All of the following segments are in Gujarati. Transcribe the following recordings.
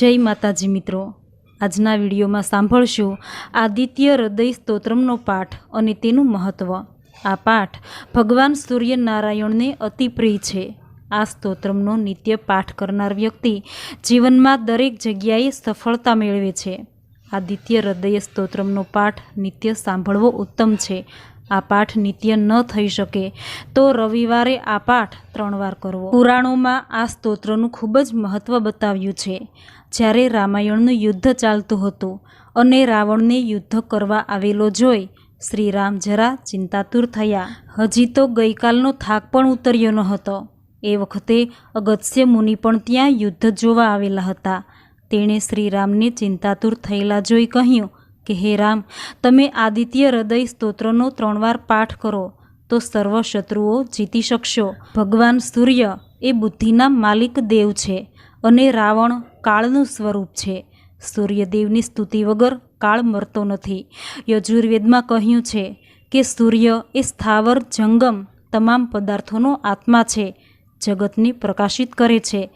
જય માતાજી મિત્રો. આજના વિડીયોમાં સાંભળશું આદિત્ય હૃદય સ્તોત્રમનો પાઠ અને તેનું મહત્ત્વ આ પાઠ ભગવાન સૂર્યનારાયણને અતિ પ્રિય છે. આ સ્તોત્રમનો નિત્ય પાઠ કરનાર વ્યક્તિ જીવનમાં દરેક જગ્યાએ સફળતા મેળવે છે. આદિત્ય હૃદય સ્તોત્રમનો પાઠ નિત્ય સાંભળવો ઉત્તમ છે. આ પાઠ નિત્ય ન થઈ શકે, તો રવિવારે આ પાઠ ત્રણ વાર કરવો. પુરાણોમાં આ સ્તોત્રનું ખૂબ જ મહત્ત્વ બતાવ્યું છે. જ્યારે રામાયણનું યુદ્ધ ચાલતું હતું અને રાવણને યુદ્ધ કરવા આવેલો જોઈ, શ્રીરામ જરા ચિંતાતુર થયા. હજી તો ગઈકાલનો થાક પણ ઉતર્યો ન હતો એ વખતે અગત્ય મુનિ પણ ત્યાં યુદ્ધ જોવા આવેલા હતા. તેણે શ્રીરામને ચિંતાતુર થયેલા જોઈ કહ્યું કે હે રામ, તમે આદિત્ય હૃદય સ્તોત્રનો ત્રણ વાર પાઠ કરો, તો સર્વ શત્રુઓ જીતી શકશો. ભગવાન સૂર્ય એ બુદ્ધિના માલિક દેવ છે અને રાવણ કાળનું સ્વરૂપ છે. સૂર્યદેવની સ્તુતિ વગર કાળ મરતો નથી. યજુર્વેદમાં કહ્યું છે કે સૂર્ય એ સ્થાવર જંગમ તમામ પદાર્થોનો આત્મા છે, જગતને પ્રકાશિત કરે છે.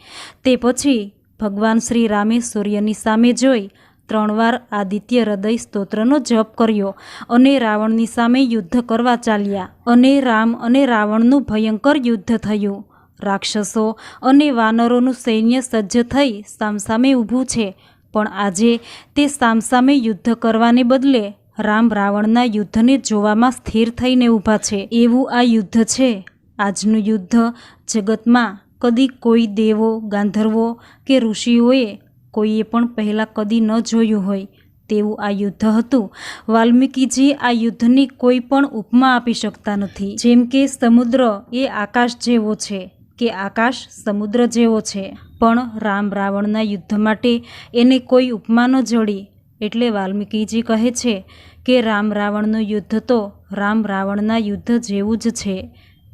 તે પછી ભગવાન શ્રી રામે સૂર્યની સામે જોઈ ત્રણ વાર આદિત્ય હૃદય સ્તોત્રનો જપ કર્યો. અને રાવણની સામે યુદ્ધ કરવા ચાલ્યા. અને રામ અને રાવણનું ભયંકર યુદ્ધ થયું. રાક્ષસો અને વાનરોનું સૈન્ય સજ્જ થઈ સામસામે ઊભું છે. પણ આજે તે સામસામે યુદ્ધ કરવાને બદલે રામ રાવણના યુદ્ધને જોવામાં સ્થિર થઈને ઊભા છે. એવું આ યુદ્ધ છે. આજનું યુદ્ધ જગતમાં કદી કોઈ દેવો, ગાંધર્વો કે ઋષિઓએ કોઈએ પણ પહેલાં કદી ન જોયું હોય તેવું આ યુદ્ધ હતું. વાલ્મીકીજી આ યુદ્ધની કોઈ પણ ઉપમા આપી શકતા નથી. જેમ કે સમુદ્ર એ આકાશ જેવો છે કે આકાશ સમુદ્ર જેવો છે. પણ રામ રાવણના યુદ્ધ માટે એને કોઈ ઉપમા ન જોડી. એટલે વાલ્મીકીજી કહે છે કે રામ રાવણનું યુદ્ધ તો રામ રાવણના યુદ્ધ જેવું જ છે.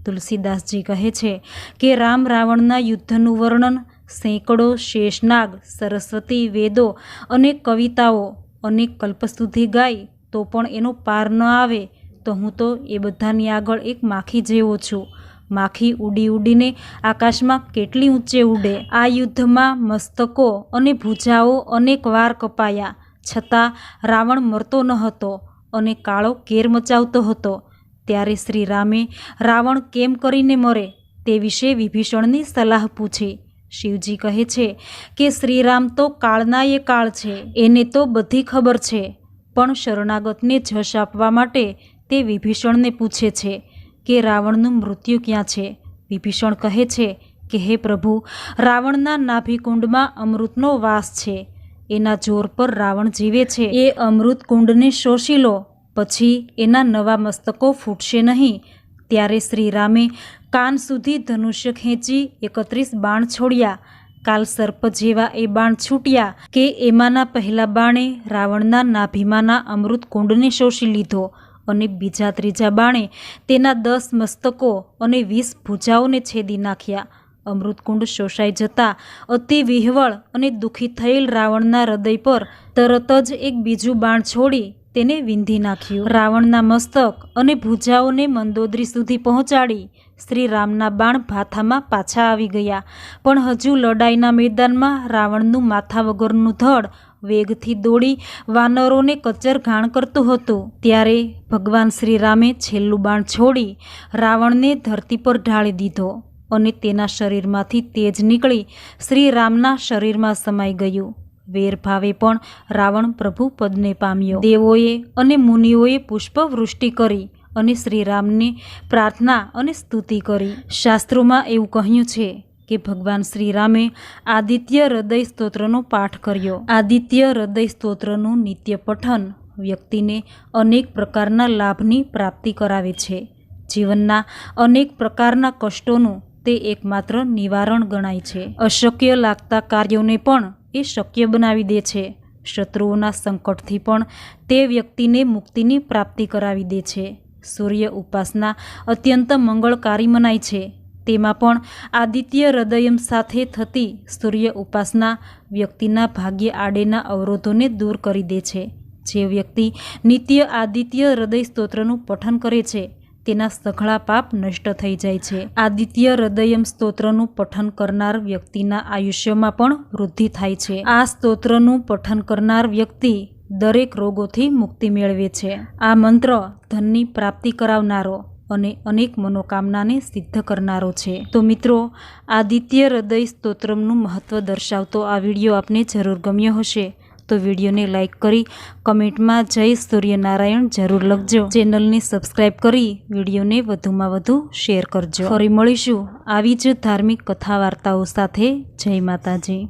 તુલસીદાસજી કહે છે કે રામ રાવણના યુદ્ધનું વર્ણન સેંકડો શેષનાગ, સરસ્વતી વેદો અને કવિતાઓ અને કલ્પ સુધી ગાય તો પણ એનો પાર ન આવે તો હું તો એ બધાની આગળ એક માખી જેવો છું. માખી ઉડી ઉડીને આકાશમાં કેટલી ઊંચે ઉડે. આ યુદ્ધમાં મસ્તકો અને ભૂજાઓ અનેક વાર કપાયા. છતાં રાવણ મરતો ન હતો અને કાળો કેર મચાવતો હતો. ત્યારે શ્રી રામે રાવણ કેમ કરીને મરે તે વિશે વિભીષણની સલાહ પૂછી. શિવજી કહે છે કે શ્રીરામ તો કાળના એ કાળ છે, એને તો બધી ખબર છે. પણ શરણાગતને જશ આપવા માટે તે વિભીષણને પૂછે છે કે રાવણનું મૃત્યુ ક્યાં છે? વિભીષણ કહે છે કે, હે પ્રભુ, રાવણના નાભિકુંડમાં અમૃતનો વાસ છે. એના જોર પર રાવણ જીવે છે. એ અમૃત કુંડને શોષી લો. પછી એના નવા મસ્તકો ફૂટશે નહીં. ત્યારે શ્રીરામે કાન સુધી ધનુષ્ય ખેંચી એકત્રીસ બાણ છોડ્યા. કાલ સર્પ જેવા એ બાણ છૂટ્યા કે એમાંના પહેલા બાણે રાવણના નાભીમાંના અમૃત કુંડને શોષી લીધો અને બીજા ત્રીજા બાણે તેના દસ મસ્તકો અને વીસ ભૂજાઓને છેદી નાખ્યા. અમૃતકુંડ શોષાઈ જતા અતિ વિહવળ અને દુઃખી થયેલ રાવણના હૃદય પર તરત જ એક બીજું બાણ છોડી તેને વિંધી નાખ્યું. રાવણના મસ્તક અને ભૂજાઓને મંદોદરી સુધી પહોંચાડી શ્રી રામના બાણ ભાથામાં પાછા આવી ગયા. પણ હજુ લડાઈના મેદાનમાં રાવણનું માથા વગરનું ધડ વેગથી દોડી વાનરોને કચર ઘાણ કરતું હતું. ત્યારે ભગવાન શ્રી રામે છેલ્લું બાણ છોડી રાવણને ધરતી પર ઢાળી દીધો અને તેના શરીરમાંથી તેજ નીકળી શ્રી રામના શરીરમાં સમાઈ ગયું. વેર ભાવે પણ રાવણ પ્રભુ પદને પામ્યો. દેવોએ અને મુનિઓએ પુષ્પવૃષ્ટિ કરી અને શ્રીરામને પ્રાર્થના અને સ્તુતિ કરી. શાસ્ત્રોમાં એવું કહ્યું છે કે ભગવાન શ્રીરામે આદિત્ય હૃદય સ્તોત્રનો પાઠ કર્યો. આદિત્ય હૃદય સ્તોત્રનું નિત્ય પઠન વ્યક્તિને અનેક પ્રકારના લાભની પ્રાપ્તિ કરાવે છે. જીવનના અનેક પ્રકારના કષ્ટોનું તે એકમાત્ર નિવારણ ગણાય છે. અશક્ય લાગતા કાર્યોને પણ એ શક્ય બનાવી દે છે. શત્રુઓના સંકટથી પણ તે વ્યક્તિને મુક્તિની પ્રાપ્તિ કરાવી દે છે. સૂર્ય ઉપાસના અત્યંત મંગળકારી મનાય છે. તેમાં પણ આદિત્ય હૃદયમ સાથે થતી સૂર્ય ઉપાસના વ્યક્તિના ભાગ્ય આડેના અવરોધોને દૂર કરી દે છે. જે વ્યક્તિ નિત્ય આદિત્ય હૃદય સ્તોત્રનું પઠન કરે છે તેના સઘળા પાપ નષ્ટ થઈ જાય છે. આદિત્ય હૃદયમ સ્તોત્રનું પઠન કરનાર વ્યક્તિના આયુષ્યમાં પણ વૃદ્ધિ થાય છે. આ સ્તોત્રનું પઠન કરનાર વ્યક્તિ દરેક રોગોથી મુક્તિ મેળવે છે. આ મંત્ર ધનની પ્રાપ્તિ કરાવનારો અને અનેક મનોકામનાને સિદ્ધ કરનારો છે. તો મિત્રો, આદિત્ય હૃદય સ્તોત્રમનું મહત્વ દર્શાવતો આ વીડિયો આપને જરૂર ગમ્યો હશે. તો વિડીયોને લાઇક કરી કમેન્ટમાં જય સૂર્યનારાયણ જરૂર લખજો. ચેનલને સબસ્ક્રાઇબ કરી વિડીયોને વધુમાં વધુ શેર કરજો. ફરી મળીશું આવી જ ધાર્મિક કથા વાર્તાઓ સાથે. જય માતાજી.